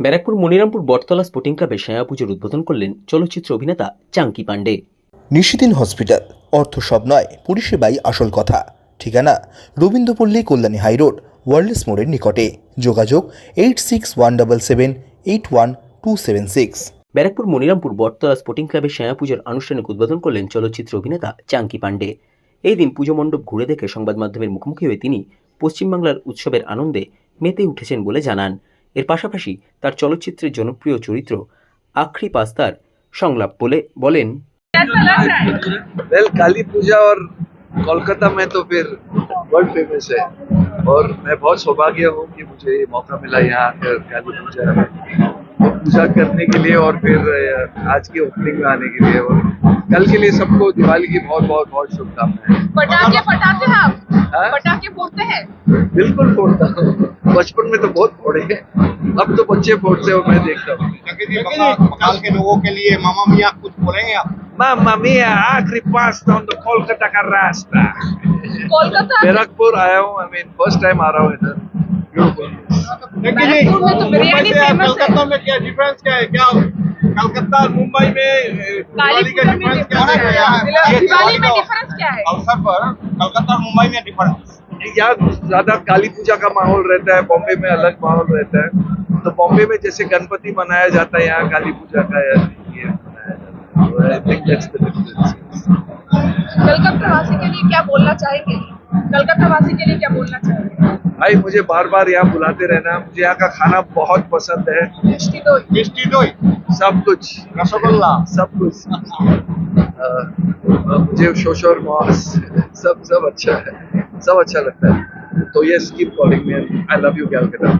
Barrackpore Monirampur Battala sporting ক্লাবে সায়া পুজোর উদ্বোধন করলেন চলচ্চিত্র অভিনেতা চাঙ্কি পান্ডে নিশিদিন হসপিটাল অর্থ সব নয় পরিষেবাই আসল কথা। ঠিকানা রবীন্দ্রপল্লী কল্যাণী হাইরোড ওয়ার্ল্ডস মোড়ের নিকটে। যোগাযোগ eight six one double seven eight one two seven six. Barrackpore Manirampur Battala sporting ক্লাবে সায়া পুজোর আনুষ্ঠানিক উদ্বোধন করলেন চলচ্চিত্র অভিনেতা চাঙ্কি পান্ডে এই দিন পুজো মণ্ডপ ঘুরে দেখে সংবাদ মাধ্যমের মুখোমুখি হয়ে তিনি পশ্চিমবাংলার উৎসবের আনন্দে মেতে উঠেছেন বলে জানান। এর পাশাপাশি তার চলচ্চিত্রের জনপ্রিয় চরিত্র আখরি পাস্তার সংলাপ বলে বলেন कैसा लग रहा है वेल काली पूजा और कोलकाता में तो फिर वर्ल्ड फेमस है और मैं बहुत सौभाग्य हूँ कि मुझे ये मौका मिला यहाँ आकर काली पूजा में तो पूजा करने के लिए और फिर आज की ओपनिंग में आने के लिए और कल के लिए सबको दिवाली की बहुत बहुत बहुत शुभकामनाएँ। पटाखे फटाते हैं आप? हाँ? पटाखे फोड़ते हैं? बिल्कुल फोड़ता हूँ। बचपन में तो बहुत फोड़े हैं। अब तो बच्चे फोड़ते हो मैं देखता हूँ। के लोगों के लिए मामा मियाँ कुछ बोलेंगे आप? Mamma mia, आखिरी पास on the कोलकाता का रास्ता। कोलकाता? बैरकपुर आया हूँ आई मीन फ़र्स्ट टाइम आ रहा हूँ इधर। ब्यूटीफुल तो बिरयानी कलकत्ता में क्या डिफरेंस क्या है? क्या कलकत्ता और मुंबई में काली दिवाली का पूजा डिफरेंस क्या है? दिवाली में का डिफरेंस क्या है? अवसर पर कलकत्ता और मुंबई में डिफरेंस यहाँ ज़्यादा काली पूजा का माहौल रहता है बॉम्बे में अलग माहौल रहता है। तो बॉम्बे में जैसे गणपति मनाया जाता है यहाँ काली पूजा का ये मनाया जाता है। तो कलकत्ता वासी के लिए क्या बोलना चाहेंगे? कलकत्ता के लिए क्या बोलना चाहेंगे? भाई मुझे बार बार यहाँ बुलाते रहना मुझे यहाँ का खाना बहुत पसंद है। मिष्टी मिष्टी सब कुछ। रसगुल्ला? सब कुछ। मुझे शोशोर मॉस सब सब अच्छा है। सब अच्छा लगता है। तो ये स्कीप कॉलिंग में I love you Calcutta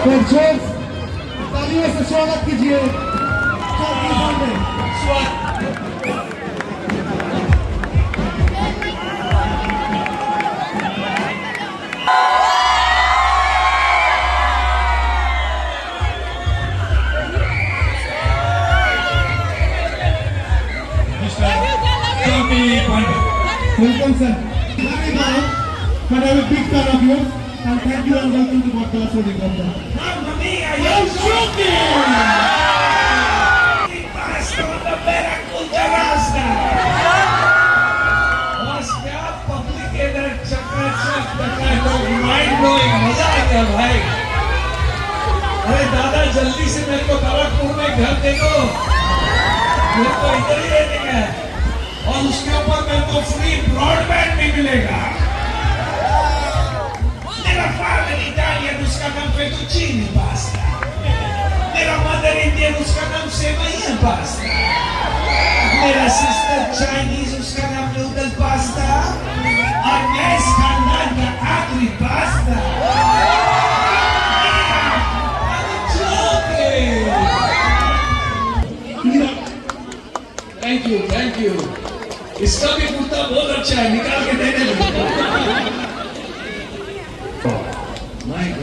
दर्शक तालियों से स्वागत कीजिए चांकी Pandey Welcome, sir. Very proud, but I'm a big fan of yours. And thank you and welcome to Podcast with Ikramda. Mamma mia, you're shocking! Basta con la vera culta rasta! Basta public inner chakra chakra chakra mind blowing मज़ा आ गया भाई अरे दादा जल्दी से मेरे को खड़गपुर में घर दे दो मेरे को इधर ही रहने का और उसके ऊपर मेरे को फ्री ब्रॉडबैंड भी मिलेगा मेरा फादर इटालियन उसका नाम फेटुचीनी पास्ता मेरा मदर इंडियन उसका नाम सेवैया पास्ता मेरा सिस्टर चाइनीज उसका नाम नूडल पास्ता और मैं इस खानदान का आखिरी pasta thank you thank you इसका भी कुर्ता बहुत अच्छा है निकाल के देने